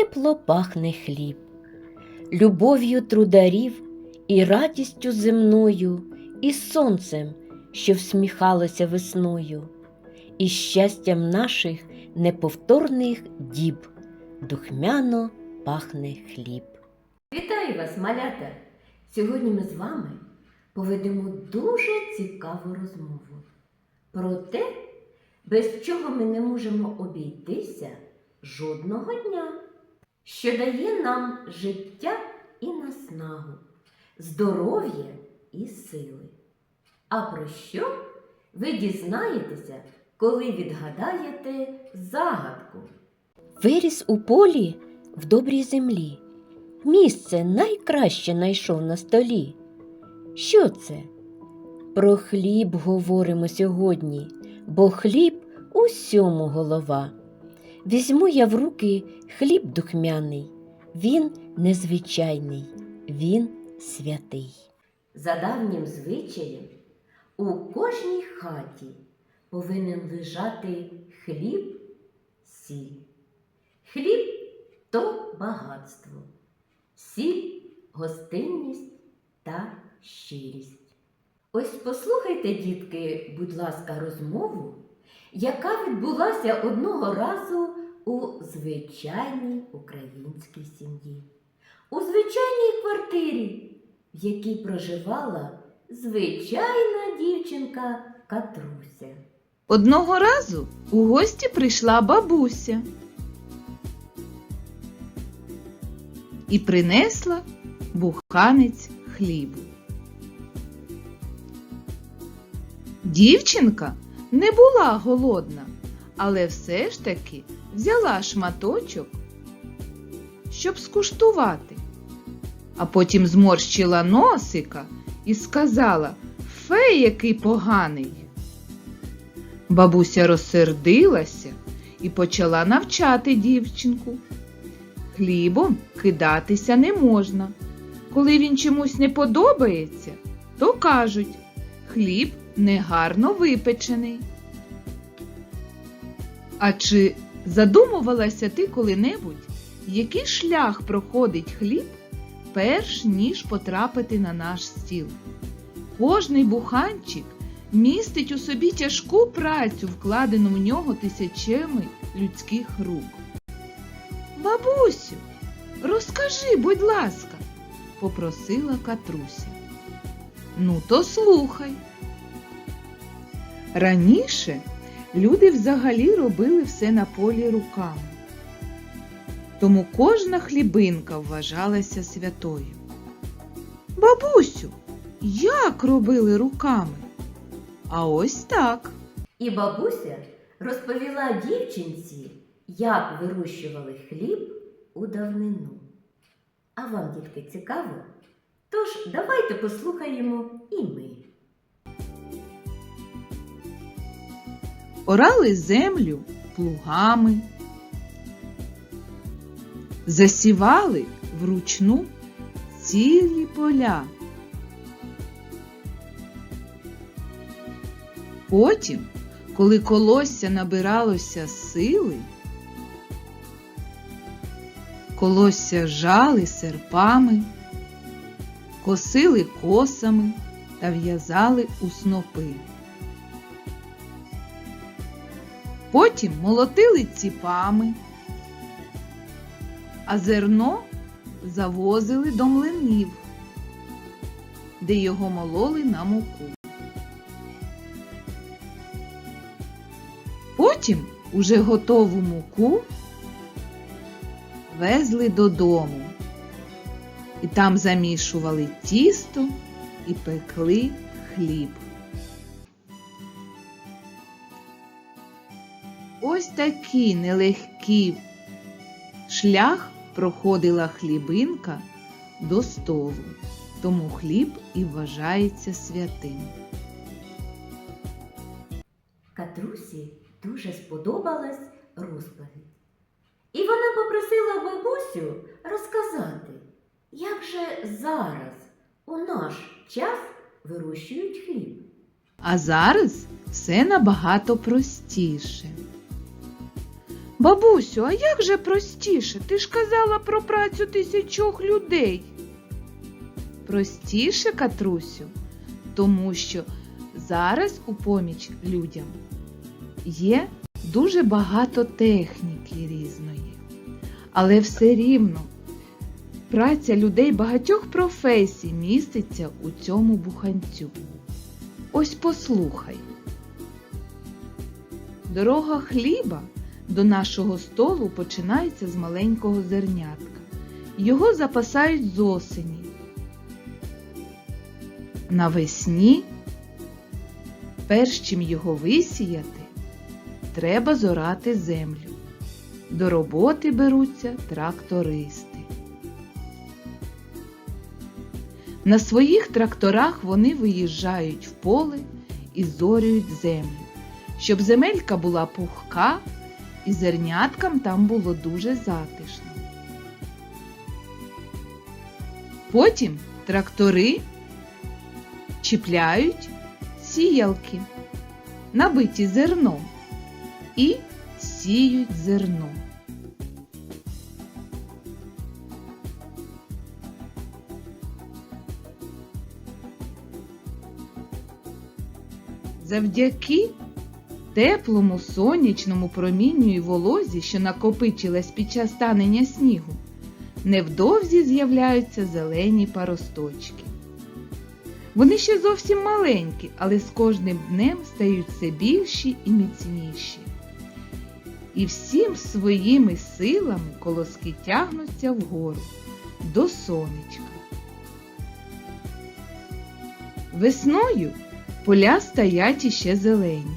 тепло пахне хліб, любов'ю трударів і радістю земною, і сонцем, що всміхалося весною, і щастям наших неповторних діб духмяно пахне хліб. Вітаю вас, малята! Сьогодні ми з вами поведемо дуже цікаву розмову про те, без чого ми не можемо обійтися жодного дня, що дає нам життя і наснагу, здоров'я і сили. А про що ви дізнаєтеся, коли відгадаєте загадку? Виріс у полі в добрій землі. Місце найкраще найшов на столі. Що це? Про хліб говоримо сьогодні, бо хліб усьому голова. Візьму я в руки хліб духмяний, він незвичайний, він святий. За давнім звичаєм у кожній хаті повинен лежати хліб сіль. Хліб то багатство, сіль гостинність та щирість. Ось послухайте, дітки, будь ласка, розмову, яка відбулася одного разу у звичайній українській сім'ї, у звичайній квартирі, в якій проживала звичайна дівчинка Катруся. Одного разу у гості прийшла бабуся і принесла буханець хлібу. Дівчинка не була голодна, але все ж таки взяла шматочок, щоб скуштувати, а потім зморщила носика і сказала Фе, який поганий. Бабуся розсердилася і почала навчати дівчинку. Хлібом кидатися не можна. Коли він чомусь не подобається, то кажуть хліб негарно випечений. А чи задумувалася ти коли-небудь, який шлях проходить хліб, перш ніж потрапити на наш стіл? Кожний буханчик містить у собі тяжку працю, вкладену в нього тисячами людських рук. Бабусю, розкажи, будь ласка, попросила Катруся. Ну, то слухай. Раніше люди взагалі робили все на полі руками. Тому кожна хлібинка вважалася святою. Бабусю, як робили руками? А ось так. І бабуся розповіла дівчинці, як вирощували хліб у давнину. А вам, дітки, цікаво? Тож давайте послухаємо і ми. Орали землю плугами, засівали вручну цілі поля. Потім, коли колосся набиралося сили, колосся жали серпами, косили косами та в'язали у снопи. Потім молотили ціпами, а зерно завозили до млинів, де його мололи на муку. Потім уже готову муку везли додому і там замішували тісто і пекли хліб. Ось такий нелегкий шлях проходила хлібинка до столу, тому хліб і вважається святим. Катрусі дуже сподобалась розповідь. І вона попросила бабусю розказати, як же зараз у наш час вирощують хліб. А зараз все набагато простіше. Бабусю, а як же простіше? Ти ж казала про працю тисячох людей. Простіше, Катрусю, тому що зараз у поміч людям є дуже багато техніки різної. Але все рівно праця людей багатьох професій міститься у цьому буханцю. Ось послухай. Дорога хліба до нашого столу починається з маленького зернятка. Його запасають з осені. Навесні, перш чим його висіяти, треба зорати землю. До роботи беруться трактористи. На своїх тракторах вони виїжджають в поле і зорюють землю, щоб земелька була пухка і зерняткам там було дуже затишно. Потім трактори чіпляють сіялки, набиті зерном, і сіють зерно. Завдяки теплому сонячному промінню і волозі, що накопичилась під час танення снігу, невдовзі з'являються зелені паросточки. Вони ще зовсім маленькі, але з кожним днем стають все більші і міцніші. І всім своїми силами колоски тягнуться вгору до сонечка. Весною поля стоять іще зелені,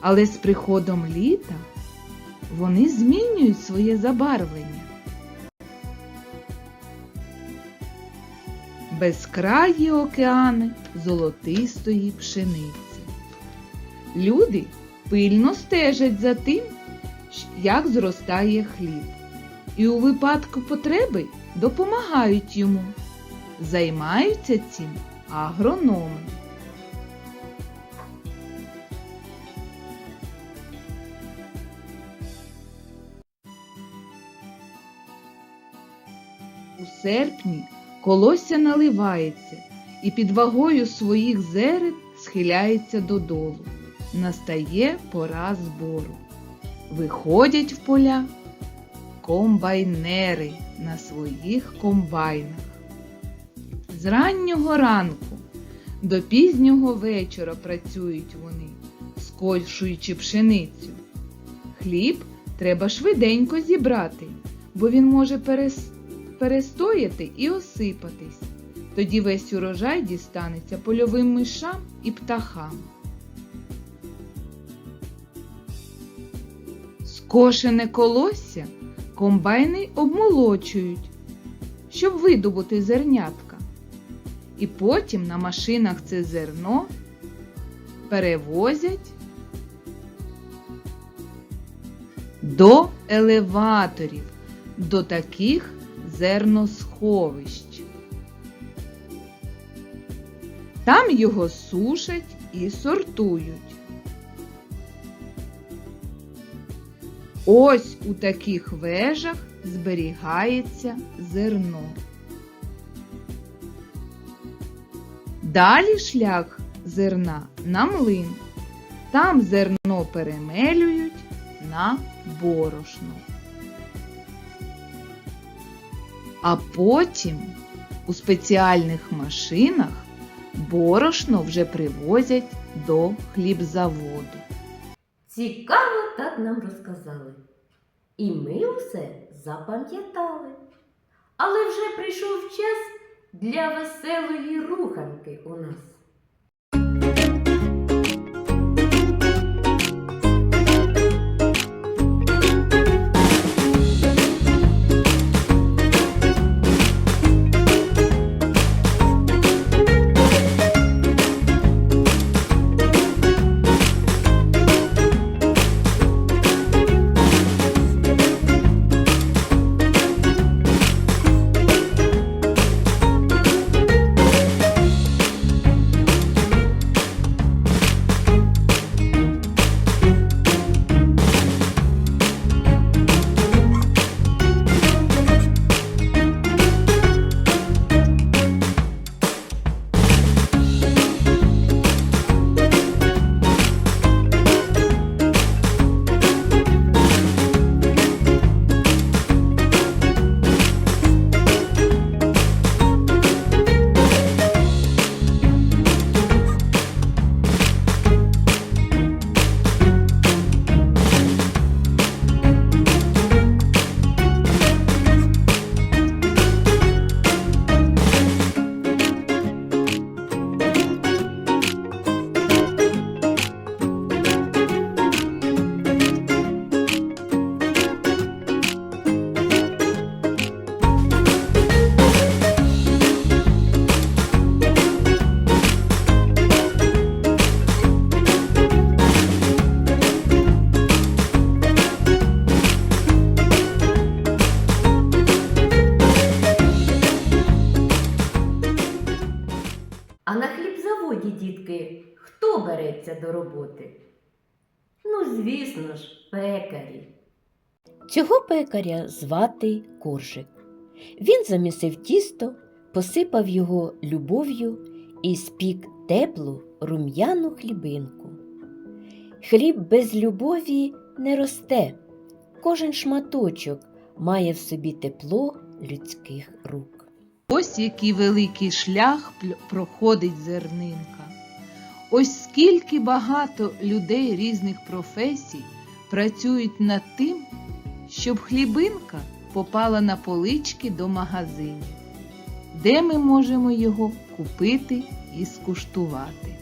але з приходом літа вони змінюють своє забарвлення. Безкраї океани золотистої пшениці. Люди пильно стежать за тим, як зростає хліб, і у випадку потреби допомагають йому. Займаються цим агрономи. У серпні колосся наливається і під вагою своїх зерен схиляється додолу. Настає пора збору. Виходять в поля комбайнери на своїх комбайнах. З раннього ранку до пізнього вечора працюють вони, скошуючи пшеницю. Хліб треба швиденько зібрати, бо він може перес... перестояти і осипатись. Тоді весь урожай дістанеться польовим мишам і птахам. Скошене колосся комбайни обмолочують, щоб видобути зернятка. І потім на машинах це зерно перевозять до елеваторів, до таких зерносховищ. Там його сушать і сортують. Ось у таких вежах зберігається зерно. Далі шлях зерна на млин. Там зерно перемелюють на борошно. А потім у спеціальних машинах борошно вже привозять до хлібзаводу. Цікаво так нам розказали. І ми усе запам'ятали. Але вже прийшов час для веселої руханки у нас. А на хлібзаводі, дітки, хто береться до роботи? Ну, звісно ж, пекарі. Цього пекаря звати Коржик. Він замісив тісто, посипав його любов'ю і спік теплу рум'яну хлібинку. Хліб без любові не росте, кожен шматочок має в собі тепло людських рук. Ось який великий шлях проходить зернинка. Ось скільки багато людей різних професій працюють над тим, щоб хлібинка попала на полички до магазинів, де ми можемо його купити і скуштувати.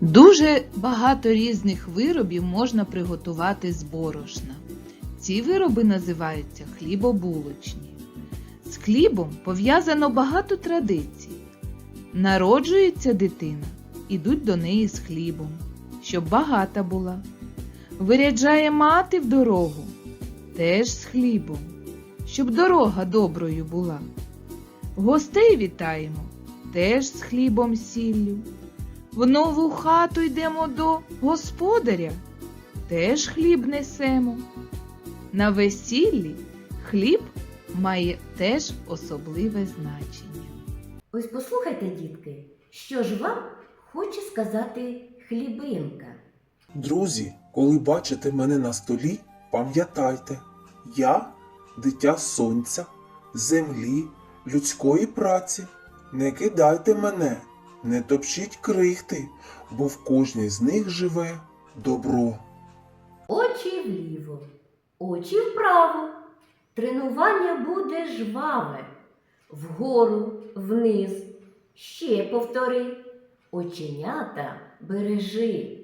Дуже багато різних виробів можна приготувати з борошна. Ці вироби називаються хлібобулочні. З хлібом пов'язано багато традицій. Народжується дитина, ідуть до неї з хлібом, щоб багата була. Виряджає мати в дорогу, теж з хлібом, щоб дорога доброю була. Гостей вітаємо, теж з хлібом сіллю. В нову хату йдемо до господаря, теж хліб несемо. На весіллі хліб має теж особливе значення. Ось послухайте, дітки, що ж вам хоче сказати хлібинка. Друзі, коли бачите мене на столі, пам'ятайте, я дитя сонця, землі, людської праці. Не кидайте мене, не топчіть крихти, бо в кожній з них живе добро. Очі вліво, очі вправо. Тренування буде жваве. Вгору, вниз. Ще повтори. Оченята бережи.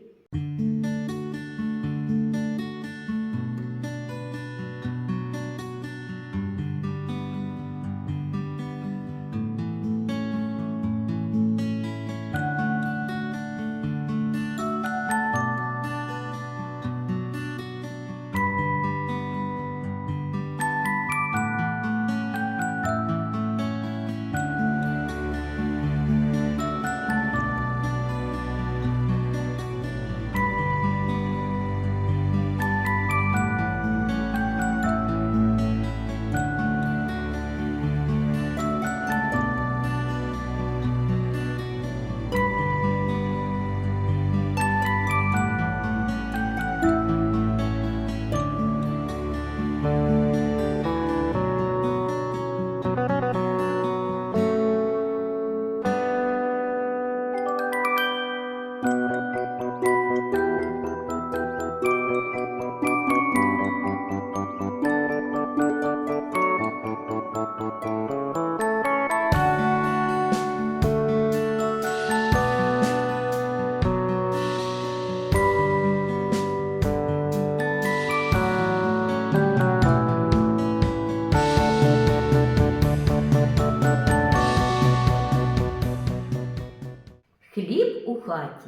Хаті,